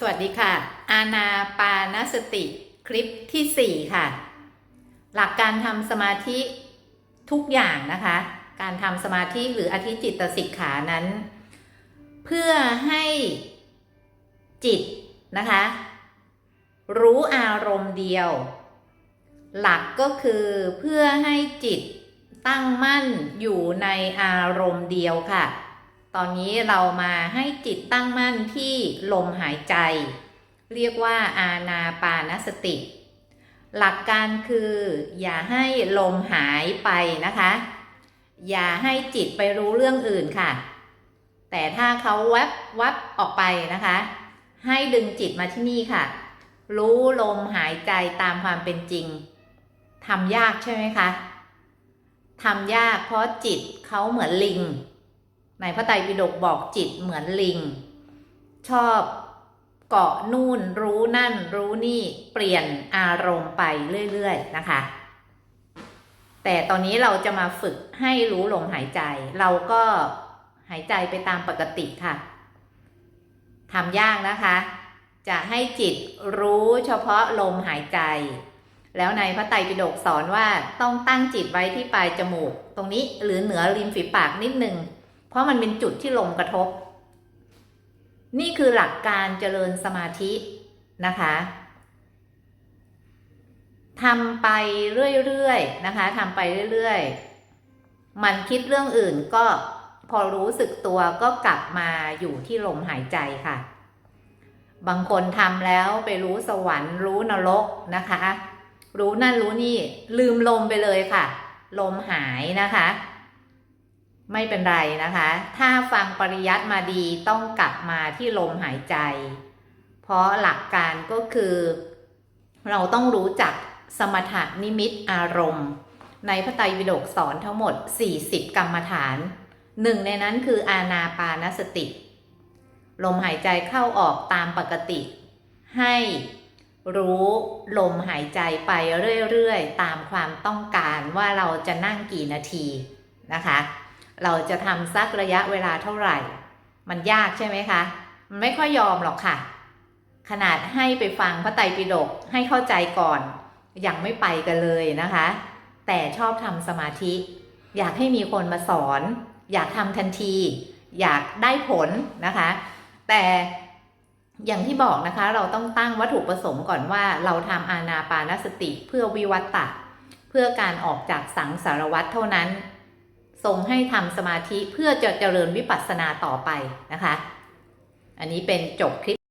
สวัสดีค่ะ อาณาปานสติคลิปที่ 4 ค่ะ หลักการทำสมาธิทุกอย่างนะคะ การทำสมาธิหรืออธิจิตสิกขานั้น เพื่อให้จิตนะคะ รู้อารมณ์เดียว หลักก็คือเพื่อให้จิตตั้งมั่นอยู่ในอารมณ์เดียวค่ะ ตอนนี้เรามาให้จิตตั้งมั่นที่ลมหายใจ เรียกว่าอาณาปานสติ หลักการคืออย่าให้ลมหายไปนะคะ อย่าให้จิตไปรู้เรื่องอื่นค่ะ แต่ถ้าเขาแวบวับออกไปนะคะ ให้ดึงจิตมาที่นี่ค่ะ รู้ลมหายใจตามความเป็นจริงทำยากใช่ไหมคะทำยากเพราะจิตเขาเหมือนลิง ในพระไตรปิฎกบอกจิตเหมือนลิง ชอบเกาะนู่นรู้นั่นรู้นี่เปลี่ยนอารมณ์ไปเรื่อยๆนะคะ แต่ตอนนี้เราจะมาฝึกให้รู้ลมหายใจ เราก็หายใจไปตามปกติค่ะทำยากนะคะ จะให้จิตรู้เฉพาะลมหายใจ แล้วในพระไตรปิฎกสอนว่าต้องตั้งจิตไว้ที่ปลายจมูก ตรงนี้หรือเหนือริมฝีปากนิดนึง เพราะมันเป็นจุดที่ลมกระทบ นี่คือหลักการเจริญสมาธินะคะทำไปเรื่อยๆนะคะทำไปเรื่อยๆ มันคิดเรื่องอื่นก็พอรู้สึกตัวก็กลับมาอยู่ที่ลมหายใจค่ะ บางคนทำแล้วไปรู้สวรรค์ รู้นรกนะคะ รู้นั่นรู้นี่ลืมลมไปเลยค่ะ ลมหายนะคะ ไม่เป็นไรนะคะ ถ้าฟังปริยัติมาดีต้องกลับมาที่ลมหายใจ เพราะหลักการก็คือ เราต้องรู้จักสมถะนิมิตอารมณ์ ในพระไตรปิฎกสอนทั้งหมด 40 กรรมฐาน หนึ่งในนั้นคืออาณาปานสติ ลมหายใจเข้าออกตามปกติ ให้รู้ลมหายใจไปเรื่อย ๆ ตามความต้องการว่าเราจะนั่งกี่นาทีนะคะ เราจะทำสักระยะเวลาเท่าไหร่ มันยากใช่ไหมคะ มันไม่ค่อยยอมหรอกค่ะ ขนาดให้ไปฟังพระไตรปิฎกให้เข้าใจก่อน ยังไม่ไปกันเลยนะคะ แต่ชอบทำสมาธิ อยากให้มีคนมาสอน อยากทำทันที อยากได้ผลนะคะ แต่อย่างที่บอกนะคะเราต้องตั้งวัตถุประสงค์ก่อนว่าเราทำอานาปานสติเพื่อวิวัตตะ เพื่อการออกจากสังสารวัฏเท่านั้น ทรงให้ทำสมาธิเพื่อจะเจริญวิปัสสนาต่อไปนะคะ อันนี้เป็นจบคลิป